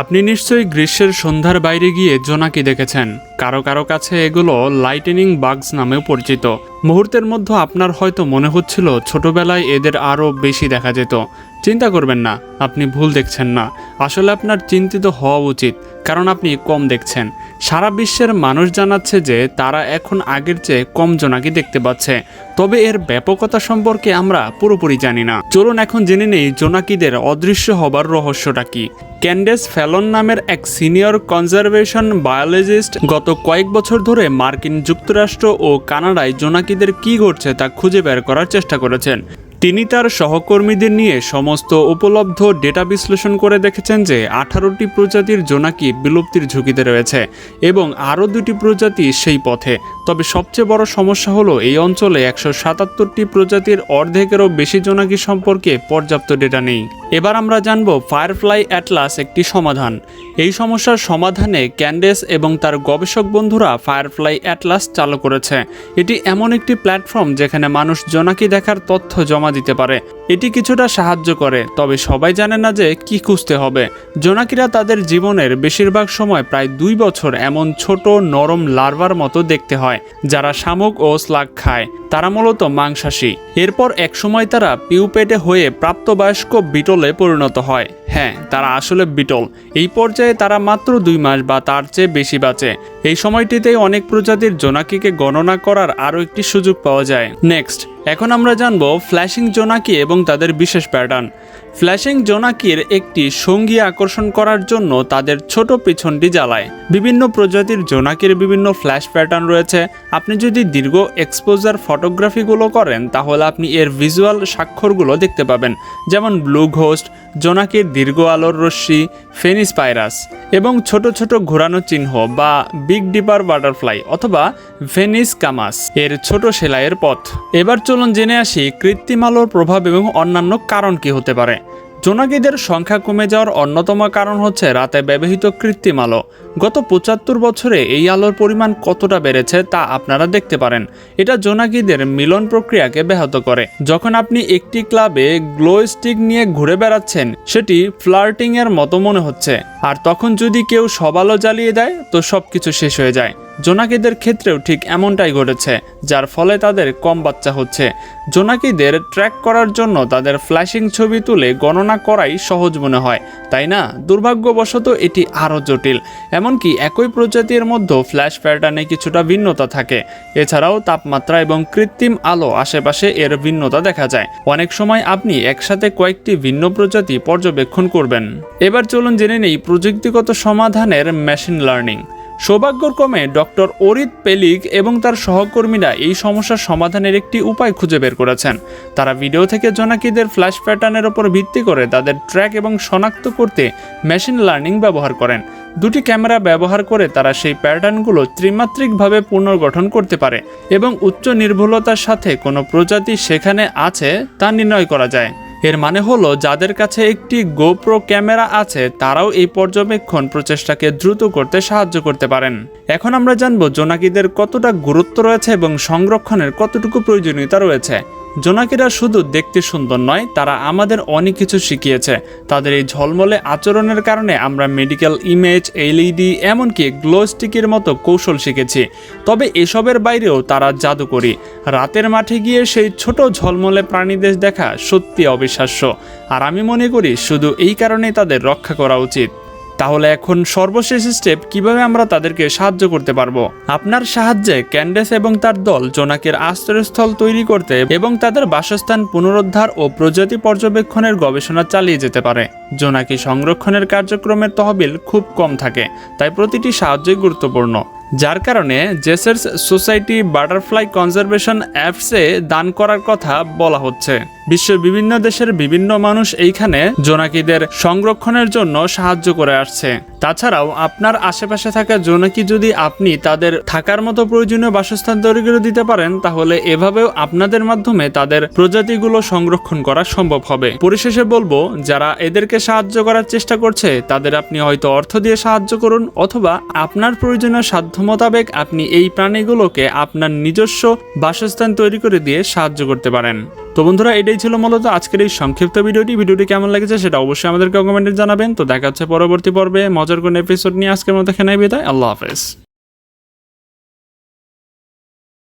আপনি নিশ্চয়ই গ্রীষ্মের সন্ধ্যার বাইরে গিয়ে জোনাকি দেখেছেন। কারও কারও কাছে এগুলো লাইটেনিং বাগস নামেও পরিচিত। মুহূর্তের মধ্যে আপনার হয়তো মনে হচ্ছিল ছোটবেলায় এদের আরও বেশি দেখা যেত। চিন্তা করবেন না, আপনি ভুল দেখছেন না। আসলে আপনার চিন্তিত হওয়া উচিত। কারণ আপনি কম দেখছেন। সারা বিশ্বের মানুষ জানাচ্ছে যে তারা এখন আগের চেয়ে কম জোনাকি দেখতে পাচ্ছে। তবে এর ব্যাপকতা সম্পর্কে আমরা পুরোপুরি জানি না। চলুন এখন জেনে নেই জোনাকিদের অদৃশ্য হবার রহস্যটা কি। ক্যান্ডেস ফ্যালন নামের এক সিনিয়র কনজারভেশন বায়োলজিস্ট গত কয়েক বছর ধরে মার্কিন যুক্তরাষ্ট্র ও কানাডায় জোনাকিদের কী ঘটছে তা খুঁজে বের করার চেষ্টা করেছেন। তিনি তার সহকর্মীদের নিয়ে সমস্ত উপলব্ধ ডেটা বিশ্লেষণ করে দেখেছেন যে আঠারোটি প্রজাতির জোনাকি বিলুপ্তির ঝুঁকিতে রয়েছে এবং আরও দুটি প্রজাতি সেই পথে তবে সবচেয়ে বড় সমস্যা হলো এই অঞ্চলে একশো সাতাত্তরটি প্রজাতির অর্ধেকেরও বেশি জোনাকি সম্পর্কে পর্যাপ্ত ডেটা নেই। এবার আমরা জানব ফায়ারফ্লাই অ্যাটলাস একটি সমাধান। এই সমস্যার সমাধানে ক্যান্ডেস এবং তার গবেষক বন্ধুরা ফায়ারফ্লাই অ্যাটলাস চালু করেছে। এটি এমন একটি প্ল্যাটফর্ম যেখানে মানুষ জোনাকি দেখার তথ্য জমা দিতে পারে। এটি কিছুটা সাহায্য করে, তবে সবাই জানে না যে কি খুঁজতে হবে। জোনাকিরা তাদের জীবনের বেশিরভাগ সময় প্রায় দুই বছর এমন ছোট নরম লার্ভার মতো দেখতে হয়। যারা শামুক ও স্লাগ খায়, তারা মূলত মাংসাশী। এরপর একসময় তারা পিউপেটে হয়ে প্রাপ্তবয়স্ক বিটলে পরিণত হয়। হ্যাঁ তারা আসলে বিটল। এই পর্যায়ে তারা মাত্র দুই মাস বা তার চেয়ে বেশি বাঁচে। এই সময়টিতেই অনেক প্রজাতির জোনাকিকে গণনা করার আরও একটি সুযোগ পাওয়া যায়। নেক্সট, এখন আমরা জানব ফ্ল্যাশিং জোনাকি এবং তাদের বিশেষ প্যাটার্ন। ফ্ল্যাশিং জোনাকির একটি সঙ্গী আকর্ষণ করার জন্য তাদের ছোট পিছনটি জ্বালায়। বিভিন্ন প্রজাতির জোনাকির বিভিন্ন ফ্ল্যাশ প্যাটার্ন রয়েছে। আপনি যদি দীর্ঘ এক্সপোজার ফটোগ্রাফিগুলো করেন, তাহলে আপনি এর ভিজুয়াল স্বাক্ষরগুলো দেখতে পাবেন। যেমন ব্লু ঘোস্ট, জোনাকির দীর্ঘ আলোর রশ্মি, ফেনিস পাইরাস এবং ছোট ছোট ঘোরানো চিহ্ন বা বিগ ডিপার বাটারফ্লাই অথবা ভেনিস কামাস এর ছোট সেলাইয়ের পথ। এবার চলুন জেনে আসি কৃত্রিম আলোর প্রভাব এবং অন্যান্য কারণ কি হতে পারে। জোনাকিদের সংখ্যা কমে যাওয়ার অন্যতম কারণ হচ্ছে রাতে ব্যবহৃত কৃত্রিম আলো। গত পঁচাত্তর বছরে এই আলোর পরিমাণ কতটা বেড়েছে তা আপনারা দেখতে পারেন। এটা জোনাকিদের মিলন প্রক্রিয়াকে ব্যাহত করে। যখন আপনি একটি ক্লাবে গ্লো স্টিক নিয়ে ঘুরে বেড়াচ্ছেন, সেটি ফ্লার্টিং এর মতো মনে হচ্ছে। আর তখন যদি কেউ সব আলো জ্বালিয়ে দেয়, তো সব কিছু শেষ হয়ে যায়। জোনাকিদের ক্ষেত্রেও ঠিক এমনটাই ঘটেছে, যার ফলে তাদের কম বাচ্চা হচ্ছে। জোনাকিদের ট্র্যাক করার জন্য তাদের ফ্ল্যাশিং ছবি তুলে গণনা করাই সহজ মনে হয়। তাই না? দুর্ভাগ্যবশত এটি আরও জটিল। এমনকি একই প্রজাতির মধ্যে ফ্ল্যাশ প্যাটার্নে কিছুটা ভিন্নতা থাকে। এছাড়াও তাপমাত্রা এবং কৃত্রিম আলো আশেপাশে এর ভিন্নতা দেখা যায়। অনেক সময় আপনি একসাথে কয়েকটি ভিন্ন প্রজাতি পর্যবেক্ষণ করবেন। এবার চলুন জেনে নেই প্রযুক্তিগত সমাধানের মেশিন লার্নিং সৌভাগ্যক্রমে, ডক্টর অরিত পেলিক এবং তার সহকর্মীরা এই সমস্যার সমাধানের একটি উপায় খুঁজে বের করেছেন। তারা ভিডিও থেকে জোনাকিদের ফ্ল্যাশ প্যাটার্নের ওপর ভিত্তি করে তাদের ট্র্যাক এবং শনাক্ত করতে মেশিন লার্নিং ব্যবহার করেন। দুটি ক্যামেরা ব্যবহার করে তারা সেই প্যাটার্নগুলো ত্রিমাত্রিকভাবে পুনর্গঠন করতে পারে এবং উচ্চ নির্ভুলতার সাথে কোনো প্রজাতি সেখানে আছে তা নির্ণয় করা যায়। এর মানে হলো, যাদের কাছে একটি গোপ্রো ক্যামেরা আছে, তারাও এই পর্যবেক্ষণ প্রচেষ্টাকে দ্রুত করতে সাহায্য করতে পারেন। এখন আমরা জানব জোনাকিদের কতটা গুরুত্ব রয়েছে এবং সংরক্ষণের কতটুকু প্রয়োজনীয়তা রয়েছে। জোনাকিরা শুধু দেখতে সুন্দর নয়, তারা আমাদের অনেক কিছু শিখিয়েছে। তাদের এই ঝলমলে আচরণের কারণে আমরা মেডিকেল ইমেজ এলইডি এমনকি গ্লো স্টিকের মতো কৌশল শিখেছি। তবে এসবের বাইরেও তারা জাদুকরি। রাতের মাঠে গিয়ে সেই ছোট ঝলমলে প্রাণীদের দেখা সত্যি অবিশ্বাস্য। আর আমি মনে করি শুধু এই কারণেই তাদের রক্ষা করা উচিত। তাহলে এখন সর্বশেষ স্টেপ কীভাবে আমরা তাদেরকে সাহায্য করতে পারব? আপনার সাহায্যে ক্যান্ডেস এবং তার দল জোনাকের আশ্রয়স্থল তৈরি করতে এবং তাদের বাসস্থান পুনরুদ্ধার ও প্রজাতি পর্যবেক্ষণের গবেষণা চালিয়ে যেতে পারে। জোনাকি সংরক্ষণের কার্যক্রমের তহবিল খুব কম থাকে, তাই প্রতিটি সাহায্যই গুরুত্বপূর্ণ। যার কারণে জেসার্স সোসাইটি বাটারফ্লাই কনজারভেশন অ্যাপসে দান করার কথা বলা হচ্ছে। বিশ্বের বিভিন্ন দেশের বিভিন্ন মানুষ এইখানে জোনাকিদের সংরক্ষণের জন্য সাহায্য করে আসছে। তাছাড়াও আপনার আশেপাশে থাকা জোনাকি যদি আপনি তাদের থাকার মতো প্রয়োজনীয় বাসস্থান তৈরি করে দিতে পারেন, তাহলে এভাবেও আপনাদের মাধ্যমে তাদের প্রজাতিগুলো সংরক্ষণ করা সম্ভব হবে। পরিশেষে বলব, যারা এদেরকে সাহায্য করার চেষ্টা করছে, তাদের আপনি হয়তো অর্থ দিয়ে সাহায্য করুন, অথবা আপনার প্রয়োজনীয় সাধ্য মোতাবেক আপনি এই প্রাণীগুলোকে আপনার নিজস্ব বাসস্থান তৈরি করে দিয়ে সাহায্য করতে পারেন। তো বন্ধুরা, এটাই ছিল মূলত আজকের এই সংক্ষিপ্ত ভিডিওটি। ভিডিওটি কেমন লেগেছে সেটা অবশ্যই আমাদেরকে কমেন্টে জানাবেন। তো দেখা হচ্ছে পরবর্তী পর্বে। মজার কোন এপিসোড নিয়ে আজকের মতো এখানে বিদায়। আল্লাহ হাফেজ।